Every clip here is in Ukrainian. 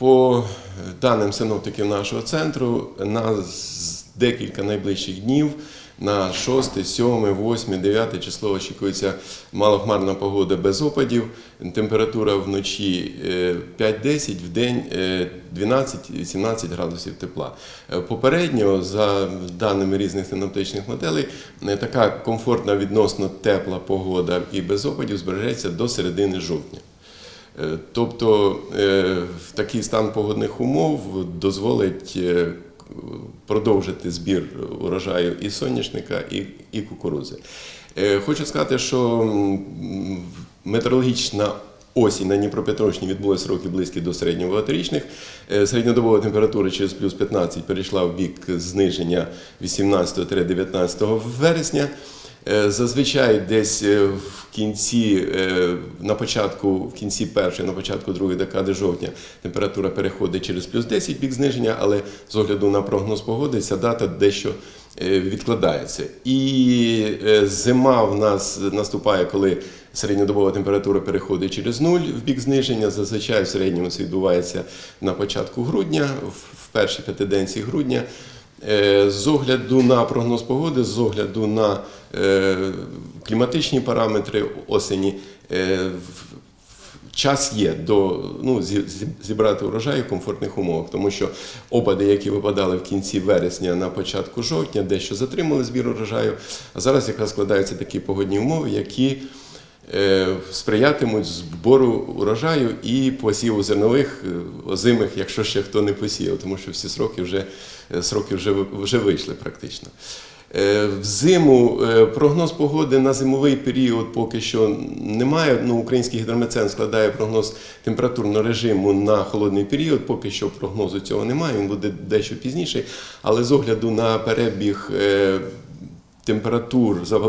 По даним синоптиків нашого центру, на декілька найближчих днів, на 6, 7, 8, 9 число очікується малохмарна погода без опадів. Температура вночі е, 5-10, в день е, 12-17 градусів тепла. Е, Попередньо, за даними різних синоптичних моделей, е, така комфортна відносно тепла погода і без опадів збережеться до середини жовтня. Е, Тобто е, такий стан погодних умов дозволить е, продовжити збір урожаю і соняшника, і, і кукурузи. Е, Хочу сказати, що метеорологічна осінь на Дніпропетровщині відбулася роки близькі до середньо багаторічних. Е, Середньодобова температура через плюс 15 перейшла в бік зниження 18-19 вересня. Е, Зазвичай десь е, в кінці, е, на початку, в кінці першої, на початку другої декади жовтня температура переходить через плюс 10 бік зниження, але з огляду на прогноз погоди ця дата дещо відкладається. І зима в нас наступає, коли середньодобова температура переходить через нуль в бік зниження. Зазвичай в середньому це відбувається на початку грудня, в першій п'ятиденці грудня. Е, З огляду на прогноз погоди, з огляду на е, кліматичні параметри осені, е, час є до ну, зі- зі- зібрати урожай в комфортних умовах, тому що опади, які випадали в кінці вересня на початку жовтня, дещо затримали збір урожаю. А зараз якраз складаються такі погодні умови, які сприятимуть збору урожаю і посіву зернових е, озимих, якщо ще хто не посіяв, тому що всі сроки вже, е, сроки вже, вже вийшли практично. Е, Взиму е, прогноз погоди на зимовий період поки що немає. Ну, український гідрометцен складає прогноз температурного режиму на холодний період. Поки що прогнозу цього немає. Він буде дещо пізніше. Але з огляду на перебіг е, температур за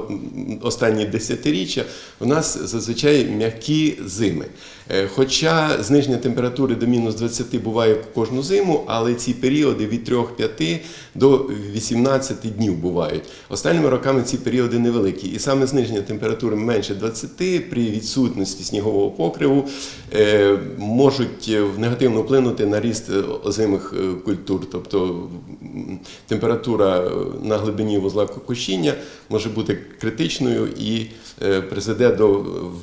останні десятиріччя у нас зазвичай м'які зими. Е, Хоча зниження температури до мінус 20 буває кожну зиму, але ці періоди від 3-5 до 18 днів бувають. Останніми роками ці періоди невеликі. І саме зниження температури менше 20 при відсутності снігового покриву е, можуть е, негативно вплинути на ріст озимих культур. Тобто температура на глибині вузла кущіння може бути критичною і е, призведе до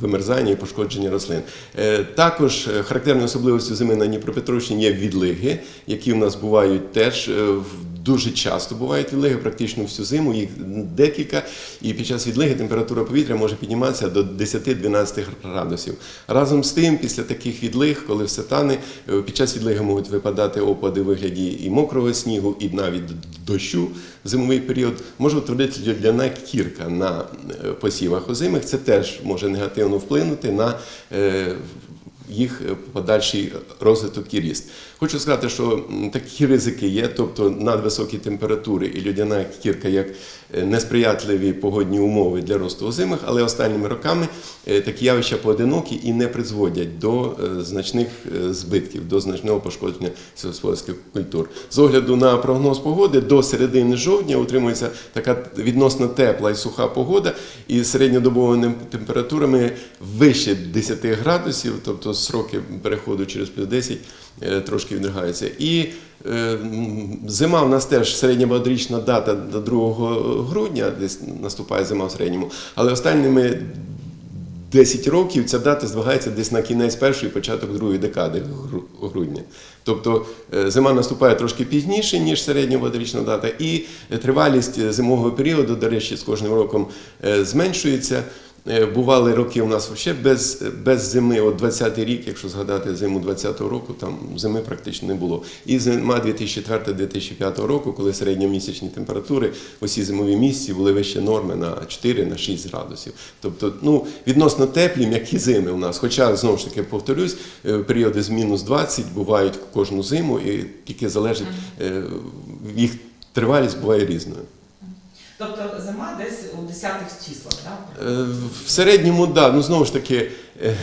вимерзання і пошкодження рослин. Е, Також е, характерною особливістю зими на Дніпропетровщині є відлиги, які в нас бувають теж в- дуже часто бувають відлиги, практично всю зиму, їх декілька. І під час відлиги температура повітря може підніматися до 10-12 градусів. Разом з тим, після таких відлиг, коли все тане, е, під час відлиги можуть випадати опади у вигляді і мокрого снігу, і навіть дощу в зимовий період. Може утворитися льодяна кірка на е, посівах озимих. Це теж може негативно вплинути на е, їх е, подальший розвиток і ріст. Хочу сказати, що такі ризики є, тобто надвисокі температури і льодяна кірка як е, несприятливі погодні умови для росту озимих, але останніми роками е, такі явища поодинокі і не призводять до значних збитків, до значного пошкодження сільськогосподарських культур. З огляду на прогноз погоди до середини жовтня утримується така відносно тепла і суха погода, і середньодобовими температурами вище 10 градусів, тобто сроки переходу через плюс 10 е, трошки відригаються. І е, зима в нас теж середньобагаторічна дата до 2 грудня, десь наступає зима в середньому, але останніми 10 років ця дата здвигається десь на кінець першої, початок другої декади грудня. Тобто е, зима наступає трошки пізніше, ніж середньоводорічна дата, і тривалість зимового періоду, до речі, з кожним роком зменшується. Е, Бували роки у нас взагалі без, без зими. От 20-й рік, якщо згадати зиму 20-го року, там зими практично не було. І зима 2004-2005 року, коли середньомісячні температури усі зимові місяці були вище норми на 4-6 градусів. Тобто, ну, відносно теплі, м'які зими у нас. Хоча, знову ж таки, повторюсь, е, періоди з мінус 20 бувають кожну зиму, і тільки залежить, е, їх тривалість буває різною. Тобто зима десь десятих числах, так? Е, В середньому, да, ну знову ж таки, е,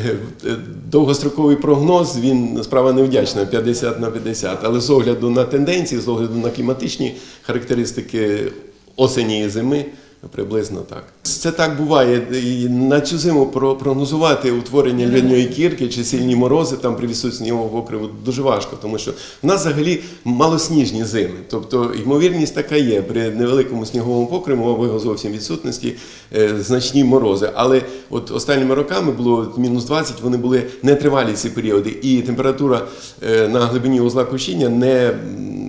е, довгостроковий прогноз, він справа невдячна 50 на 50, але з огляду на тенденції, з огляду на кліматичні характеристики осені і зими, Приблизно так. Це так буває. І на цю зиму про- прогнозувати утворення льодяної кірки чи сильні морози там при снігового покриву дуже важко, тому що в нас взагалі малосніжні зими. Тобто ймовірність така є при невеликому сніговому покриву або його зовсім відсутності е, значні морози. Але от останніми роками було мінус 20, вони були нетривалі ці періоди, і температура е, на глибині узла кущіння не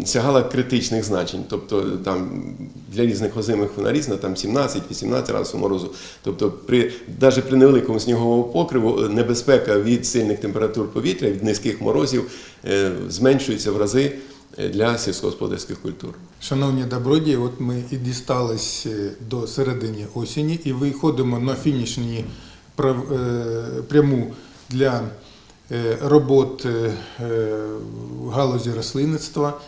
сягала критичних значень. Тобто там для різних озимих вона різна, там 17-18 градусів морозу. Тобто, при навіть при невеликому сніговому покриву е, небезпека від сильних температур повітря, від низьких морозів е, зменшується в рази е, для сільськогосподарських культур. Шановні добродії, от ми і дістались до середини осені і виходимо на фінішні пряму для робот галузі рослинництва.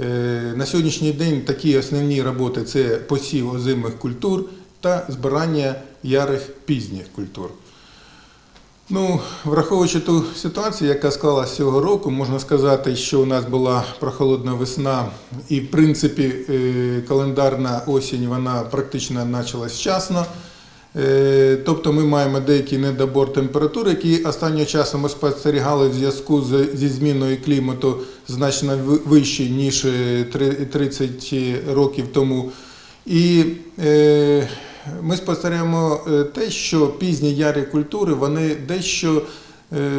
Е, На сьогоднішній день такі основні роботи це посів озимих культур та збирання ярих пізніх культур. Ну, враховуючи ту ситуацію, яка склалася цього року, можна сказати, що у нас була прохолодна весна, і в принципі е, календарна осінь вона практично почалась вчасно. Е, Тобто ми маємо деякий недобор температур, який останнім часом ми спостерігали в зв'язку зі зміною клімату значно ви- вищий, ніж е, 30 років тому. І е, ми спостерігаємо е, те, що пізні ярі культури вони дещо е,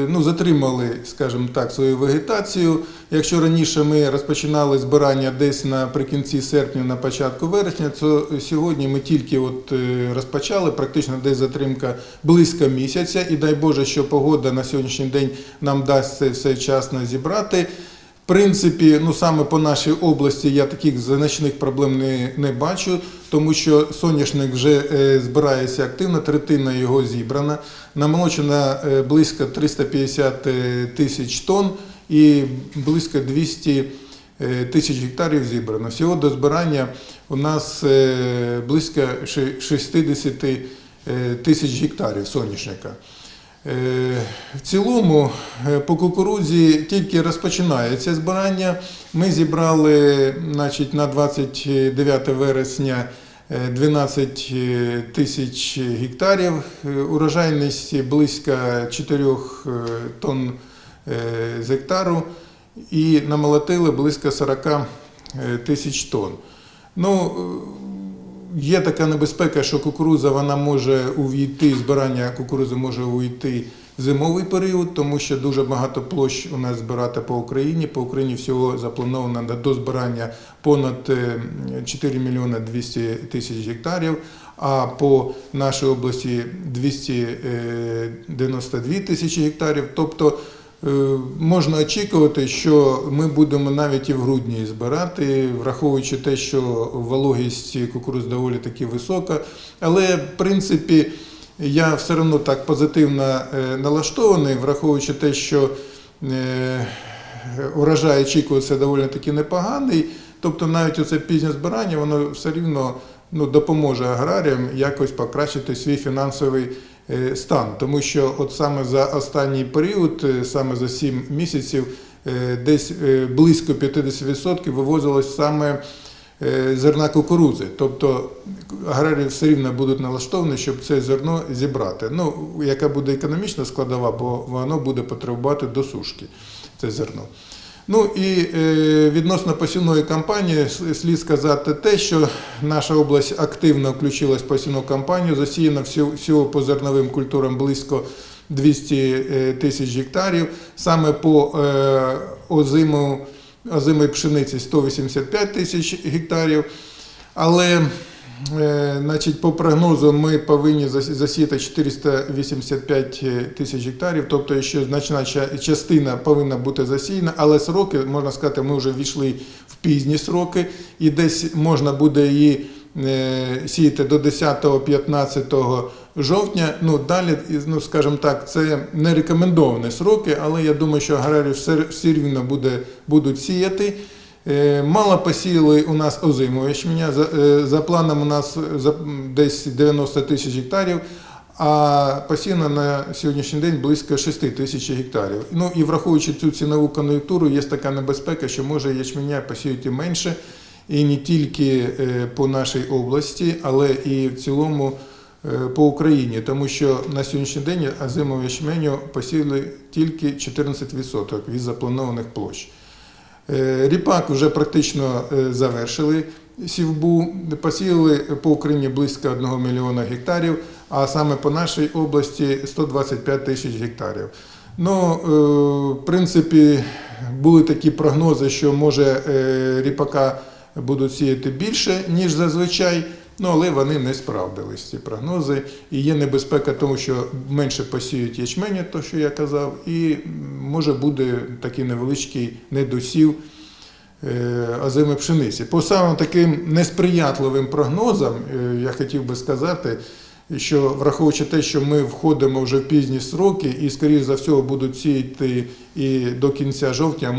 ну, затримали, скажімо так, свою вегетацію. Якщо раніше ми розпочинали збирання десь наприкінці серпня, на початку вересня, то сьогодні ми тільки от е, розпочали, практично десь затримка близько місяця, і дай Боже, що погода на сьогоднішній день нам дасть це все вчасно зібрати. Принципі, ну саме по нашій області я таких значних проблем не, не бачу, тому що соняшник вже е, збирається активно, третина його зібрана, намолочено е, близько 350 е, тисяч тонн і близько 200 е, тисяч гектарів зібрано. Всього до збирання у нас близько ши- 60 е, тисяч гектарів соняшника. Е, В цілому е, по кукурудзі тільки розпочинається збирання. Ми зібрали значить, на 29 вересня е, 12 тисяч гектарів, Е, урожайність близько 4 тонн е, з гектару і намолотили близько 40 е, тисяч тонн. Ну, е, Є така небезпека, що кукурудза вона може увійти, збирання кукурудзи може увійти зимовий період, тому що дуже багато площ у нас збирати по Україні. По Україні всього заплановано до збирання понад е, 4 мільйони 200 тисяч гектарів, а по нашій області 292 тисячі гектарів. Тобто Е, Можна очікувати, що ми будемо навіть і в грудні збирати, враховуючи те, що вологість кукуруз доволі таки висока. Але в принципі я все одно так позитивно е, налаштований, враховуючи те, що е, урожай очікується доволі таки непоганий. Тобто навіть оце пізнє збирання, воно все рівно ну, допоможе аграріям якось покращити свій фінансовий е, стан. Тому що от саме за останній період, е, саме за 7 місяців, е, десь е, близько 50% вивозилось саме е, зерна кукурудзи. Тобто аграрії все рівно будуть налаштовані, щоб це зерно зібрати. Ну, яка буде економічна складова, бо воно буде потребувати досушки, це зерно. Ну і е, відносно посівної кампанії слід сказати те, що наша область активно включилась в посівну кампанію. Засіяно всього, по зерновим культурам близько 200 е, тисяч гектарів. Саме по е, озиму, озимій пшениці 185 тисяч гектарів. Але Значить, по прогнозу ми повинні засіяти 485 тисяч гектарів, тобто ще значна частина повинна бути засіяна, але сроки, можна сказати, ми вже війшли в пізні сроки, і десь можна буде її е, сіяти до 10-15 жовтня. Ну, далі, ну, скажімо так, це не рекомендовані сроки, але я думаю, що аграрії все, все рівно буде, будуть сіяти. Е, Мало посіяли у нас. За, е, за планом у нас десь 90 тисяч гектарів, а посіяно на сьогоднішній день близько 6 тисяч гектарів. Ну і враховуючи цю цінову кон'юнктуру, є така небезпека, що може ячменя посіяти менше. і не тільки е, по нашій області, але і в цілому е, по Україні, тому що на сьогоднішній день озимого ячменю посіяли тільки 14% від запланованих площ. Е, Ріпак вже практично е, завершили сівбу, посіяли по Україні близько 1 мільйона гектарів, а саме по нашій області 125 тисяч гектарів. Ну, е, в принципі, були такі прогнози, що може ріпака будуть сіяти більше, ніж зазвичай. Ну, але вони не справдились, ці прогнози. І є небезпека тому, що менше посіють ячменя, то що я казав, і може буде такий невеличкий недосів е, озими пшениці. По самим таким несприятливим прогнозам, е, я хотів би сказати, що враховуючи те, що ми входимо вже в пізні сроки, і, скоріш за всього, будуть сіяти і до кінця жовтня,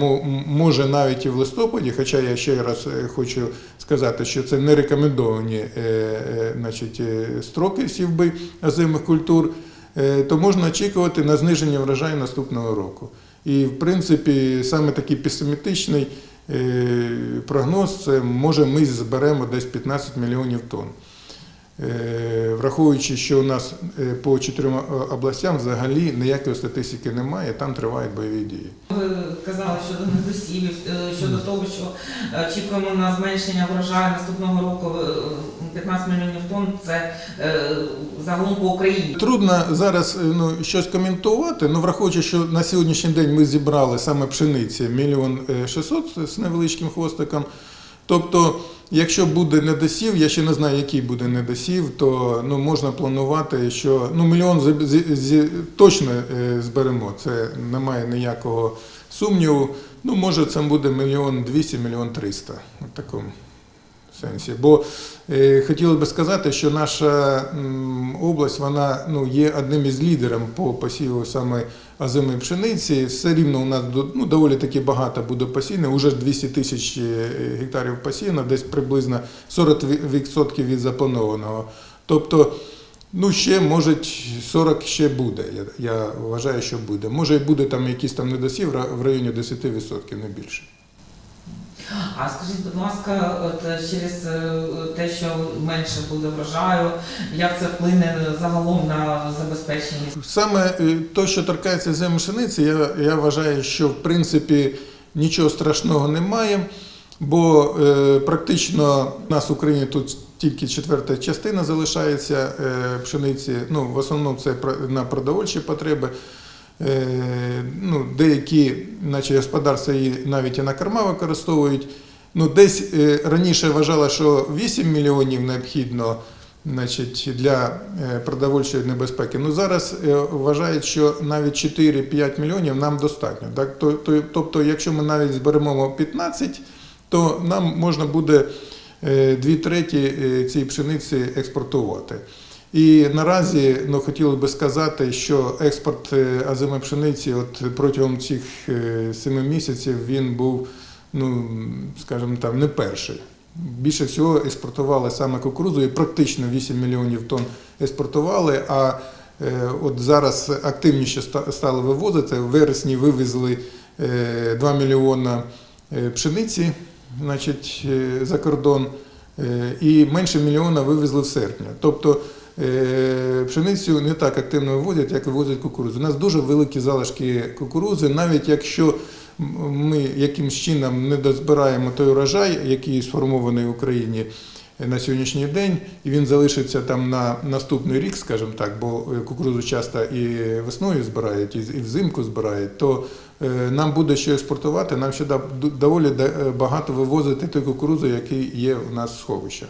може навіть і в листопаді, хоча я ще раз е, хочу сказати, що це не рекомендовані е, е, значить, строки сівби озимих культур, то можна очікувати на зниження врожаю наступного року. І, в принципі, саме такий песимістичний прогноз це може ми зберемо десь 15 мільйонів тонн. Е, Враховуючи, що у нас е, по чотирьом е, областям взагалі ніякої статистики немає, там тривають бойові дії. Ви казали щодо недосівів, щодо того, що очікуємо на зменшення врожаю наступного року е, 15 мільйонів тонн. Це загалом по Україні. Трудно зараз ну, щось коментувати, але враховуючи, що на сьогоднішній день ми зібрали саме пшениці мільйон е, 600 з невеличким хвостиком. Тобто, якщо буде недосів, я ще не знаю, який буде недосів, то ну, можна планувати, що ну, мільйон з, з, з- точно е, зберемо. Це немає ніякого сумніву. Ну, може, це буде мільйон 200, мільйон 300. В такому сенсі. Бо е, хотілося б сказати, що наша область вона ну, є одним із лідерів по посіву саме озимої пшениці. Все рівно у нас ну, доволі таки багато буде посіяно. Уже 200 тисяч е, гектарів посіяно, десь приблизно 40% від запланованого. Тобто, ну ще може 40 ще буде. Я, я вважаю, що буде. Може і буде там якийсь там недосів в районі 10%, не більше. А скажіть, будь ласка, от е, через е, те, що менше буде врожаю, як це вплине загалом на забезпечення? Саме те, що торкається землі пшениці, я, я вважаю, що в принципі нічого страшного немає, бо е, практично в нас в Україні тут тільки четверта частина залишається е, пшениці. Ну, в основному це на продовольчі потреби. Е, ну, деякі наче господарства її навіть і на корма використовують. Ну, десь е, раніше вважала, що 8 мільйонів необхідно значить, для е, продовольчої небезпеки. Ну, зараз вважають, що навіть 4-5 мільйонів нам достатньо. Так? То- то- Тобто, якщо ми навіть зберемо 15, то нам можна буде е, дві треті цієї пшениці експортувати. І наразі ну, хотілося би сказати, що експорт е, озимої пшениці от протягом цих е, семи місяців він був, ну, скажімо так, не перший. Більше всього експортували саме кукурудзу, і практично 8 мільйонів тонн експортували. А е, от зараз активніше ста- стали вивозити. В вересні вивезли е, 2 мільйона пшениці значить, за кордон, і менше мільйона вивезли в серпні. Тобто пшеницю не так активно вивозять, як вивозять кукурудзу. У нас дуже великі залишки кукурудзи, навіть якщо ми якимсь чином не дозбираємо той урожай, який сформований в Україні на сьогоднішній день, і він залишиться там на наступний рік, скажімо так, бо е, кукурудзу часто і весною збирають, і взимку збирають, то е, нам буде що експортувати, нам ще доволі багато вивозити той кукурудзи, який є в нас в сховищах.